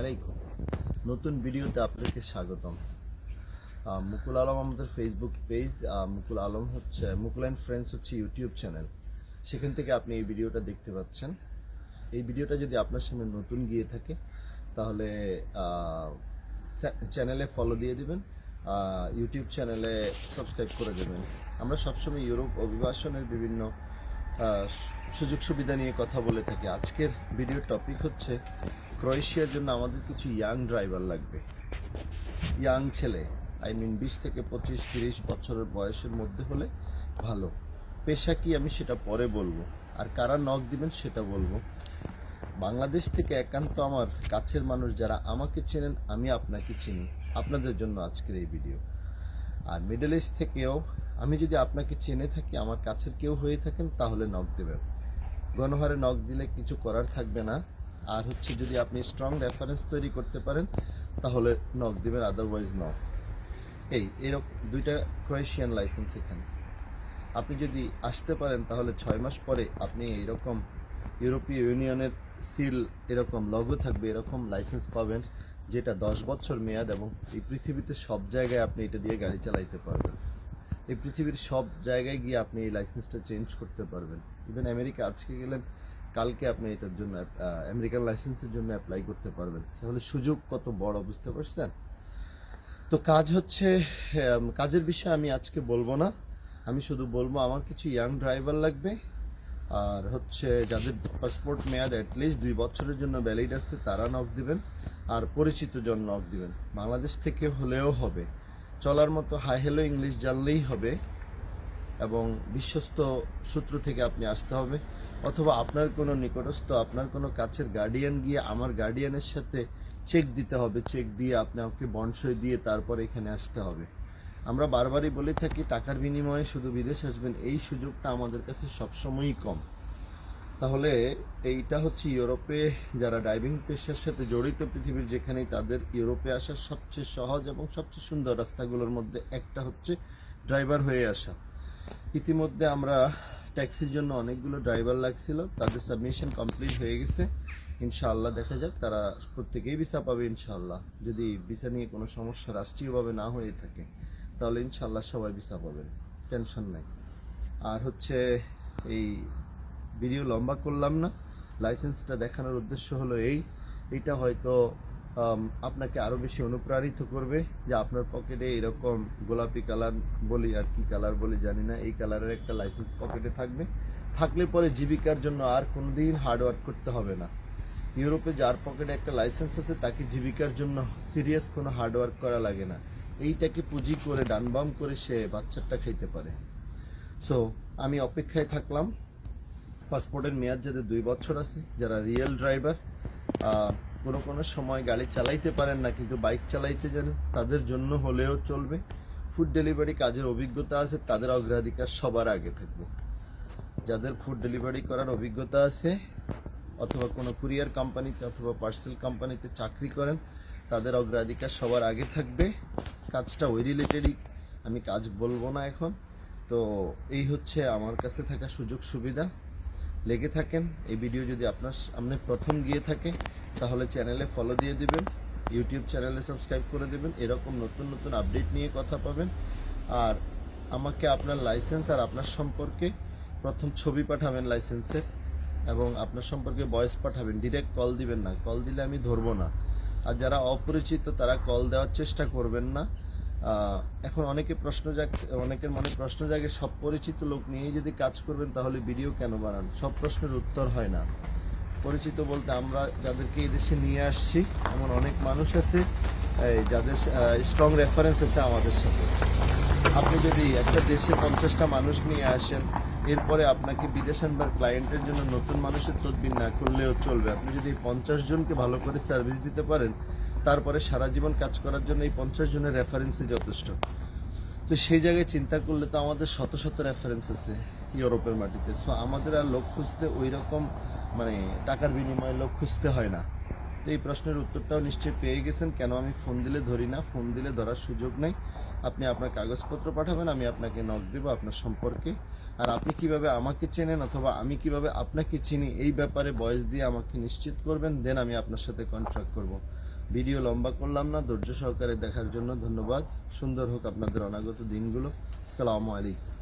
আলাইকুম। নতুন ভিডিওতে আপনাদেরকে স্বাগতম। মুকুল আলম আমাদের ফেসবুক পেজ মুকুল আলম হচ্ছে, মুকুল অ্যান্ড ফ্রেন্ডস হচ্ছে ইউটিউব চ্যানেল সেখান থেকে আপনি এই ভিডিওটা দেখতে পাচ্ছেন। এই ভিডিওটা যদি আপনার সামনে নতুন গিয়ে থাকে, তাহলে চ্যানেলে ফলো দিয়ে দেবেন ইউটিউব চ্যানেলে সাবস্ক্রাইব করে দেবেন। আমরা সবসময় ইউরোপ অভিবাসনের বিভিন্ন সুযোগ সুবিধা নিয়ে কথা বলে থাকি। আজকের ভিডিওর টপিক হচ্ছে ক্রোয়েশিয়ার জন্য আমাদের কিছু ইয়াং ড্রাইভার লাগবে। ইয়াং ছেলে আই মিন বিশ থেকে পঁচিশ, তিরিশ বছরের বয়সের মধ্যে হলে ভালো। পেশা কি আমি সেটা পরে বলব? আর কারা নখ দিবেন সেটা বলব। বাংলাদেশ থেকে একান্ত আমার কাছের মানুষ যারা আমাকে চেনেন, আমি আপনাকে চিনি। আপনাদের জন্য আজকের এই ভিডিও আর মিডল ইস্ট থেকেও আমি যদি আপনাকে চেনে থাকি, আমার কাছের কেউ হয়ে থাকেন, তাহলে নখ দেবেন। গণহারে নখ দিলে কিছু করার থাকবে না। আর হচ্ছে যদি আপনি স্ট্রং রেফারেন্স তৈরি করতে পারেন, তাহলে নখ দিবেন আদারওয়াইজ নখ এই এরকম দুইটা ক্রোয়েশিয়ান লাইসেন্স এখানে। আপনি যদি আসতে পারেন, তাহলে ছয় মাস পরে আপনি এরকম ইউরোপীয় ইউনিয়নের সিল এরকম লগো থাকবে, এরকম লাইসেন্স পাবেন, যেটা দশ বছর মেয়াদ এবং এই পৃথিবীতে সব জায়গায় আপনি এটা দিয়ে গাড়ি চালাইতে পারবেন। এই পৃথিবীর সব জায়গায় গিয়ে আপনি এই লাইসেন্সটা চেঞ্জ করতে পারবেন। ইভেন আমেরিকা আজকে গেলেন কালকে আপনি এটার জন্য আমেরিকান লাইসেন্সের জন্য অ্যাপ্লাই করতে পারবেন। তাহলে সুযোগ কত বড়, বুঝতে পারছেন? তো কাজ হচ্ছে কাজের বিষয়ে আমি আজকে বলব না। আমি শুধু বলব আমার কিছু ইয়াং ড্রাইভার লাগবে, আর হচ্ছে যাদের পাসপোর্ট মেয়াদ অ্যাটলিস্ট দুই বছরের জন্য ভ্যালিড আছে, তারা নক দিবেন, আর পরিচিত জন নক দিবেন। বাংলাদেশ থেকে হলেও হবে। চলার মতো হাই হ্যালো ইংলিশ জানলেই হবে এবং বিশ্বস্ত সূত্র থেকে আপনি আসতে হবে। অথবা আপনার কোনো নিকটস্থ, আপনার কোনো কাছের গার্ডিয়ান গিয়ে আমার গার্ডিয়ানের সাথে চেক দিতে হবে। চেক দিয়ে আপনি আমাকে বন্ডসই দিয়ে তারপর এখানে আসতে হবে। আমরা বারবারই বলে থাকি, টাকার বিনিময়ে শুধু বিদেশ আসবেন, এই সুযোগটা আমাদের কাছে সবসময়ই কম। তাহলে এইটা হচ্ছে ইউরোপে যারা ড্রাইভিং পেশার সাথে জড়িত, পৃথিবীর যেখানেই তাদের ইউরোপে আসার সবচেয়ে সহজ এবং সবচেয়ে সুন্দর রাস্তাগুলোর মধ্যে একটা হচ্ছে ড্রাইভার হয়ে আসা। ইতিমধ্যে আমরা ট্যাক্সির জন্য অনেকগুলো ড্রাইভার লাগছিল, তাদের সাবমিশন কমপ্লিট হয়ে গেছে। ইনশাআল্লাহ দেখা যাক, তারা প্রত্যেকেই ভিসা পাবে ইনশাআল্লাহ। যদি ভিসা নিয়ে কোনো সমস্যা রাষ্ট্রীয়ভাবে না হয়ে থাকে, তাহলে ইনশাআল্লাহ সবাই ভিসা পাবেন। টেনশন নাই। আর হচ্ছে এই ভিডিও লম্বা করলাম না। লাইসেন্সটা দেখানোর উদ্দেশ্য হলো এই। এটা হয়তো আপনাকে আরও বেশি অনুপ্রাণিত করবে যে আপনার পকেটে এরকম গোলাপি কালার বলি আর কি কালার বলি জানি না, এই কালারের একটা লাইসেন্স পকেটে থাকবে। থাকলে পরে জীবিকার জন্য আর কোনোদিন হার্ড ওয়ার্ক করতে হবে না। ইউরোপে যার পকেটে একটা লাইসেন্স আছে, তাকে জীবিকার জন্য সিরিয়াস কোনো হার্ড ওয়ার্ক করা লাগে না। এইটাকে পুঁজি করে, ডানবাম করে সে বাচ্চাটা খাইতে পারে। সো আমি অপেক্ষায় থাকলাম। পাসপোর্টের মেয়াদ যাদের দুই বছর আছে, যারা রিয়েল ড্রাইভার কোনো কোনো সময় গাড়ি চালাইতে পারেন না, কিন্তু বাইক চালাইতে জানেন তাদের জন্য হলেও চলবে। ফুড ডেলিভারি কাজের অভিজ্ঞতা আছে, তাদের অগ্রাধিকার সবার আগে থাকবে। যাদের ফুড ডেলিভারি করার অভিজ্ঞতা আছে, অথবা কোনো কুরিয়ার কোম্পানিতে অথবা পার্সেল কোম্পানিতে চাকরি করেন, তাদের অগ্রাধিকার সবার আগে থাকবে। কাজটা ওই রিলেটেডই আমি কাজ বলব না এখন। তো এই হচ্ছে আমার কাছে থাকা সুযোগ সুবিধা লেগে থাকেন, এই ভিডিও যদি আপনার সামনে প্রথম গিয়ে থাকে, তাহলে চ্যানেলে ফলো দিয়ে দিবেন ইউটিউব চ্যানেলে সাবস্ক্রাইব করে দেবেন, এরকম নতুন নতুন আপডেট নিয়ে কথা পাবেন। আর আমাকে আপনার লাইসেন্স আর আপনার সম্পর্কে প্রথম ছবি পাঠাবেন লাইসেন্সের এবং আপনার সম্পর্কে ভয়েস পাঠাবেন ডিরেক্ট কল দিবেন না কল দিলে আমি ধরবো না। আর যারা অপরিচিত, তারা কল দেওয়ার চেষ্টা করবেন না। এখন অনেকে প্রশ্ন জাগ, অনেকের মনে প্রশ্ন জাগে, সব পরিচিত লোক নিয়েই যদি কাজ করবেন তাহলে ভিডিও কেন বানান? সব প্রশ্নের উত্তর হয় না। পরিচিত বলতে আমরা যাদেরকে এই দেশে নিয়ে আসছি, এমন অনেক মানুষ আছে যাদের স্ট্রং রেফারেন্স আছে আমাদের সাথে। আপনি যদি একটা দেশে পঞ্চাশটা মানুষ নিয়ে আসেন এরপরে আপনাকে বিদেশ আনবার ক্লায়েন্টের জন্য নতুন মানুষের তদবির না করলেও চলবে। আপনি যদি এই পঞ্চাশ জনকে ভালো করে সার্ভিস দিতে পারেন, তারপরে সারা জীবন কাজ করার জন্য এই পঞ্চাশ জনের রেফারেন্সই যথেষ্ট। তো সেই জায়গায় চিন্তা করলে তো আমাদের শত শত রেফারেন্স আছে ইউরোপের মাটিতে। সো আমাদের আর লোক খুঁজতে ওই রকম মানে টাকার বিনিময়ে লোক খুঁজতে হয় না। তো এই প্রশ্নের উত্তরটাও নিশ্চয়ই পেয়ে গেছেন। কেন আমি ফোন দিলে ধরি না? ফোন দিলে ধরার সুযোগ নেই। আপনি আপনার কাগজপত্র পাঠাবেন, আমি আপনাকে নক দেবো আপনার সম্পর্কে। আর আপনি কীভাবে আমাকে চেনেন অথবা আমি কীভাবে আপনাকে চিনি, এই ব্যাপারে বয়স দিয়ে আমাকে নিশ্চিত করবেন দেন আমি আপনার সাথে কন্ট্রাক্ট করব। ভিডিও লম্বা করলাম না, ধৈর্য সহকারে দেখার জন্য ধন্যবাদ। সুন্দর হোক আপনাদের অনাগত দিনগুলো। সালামু আলাইকুম।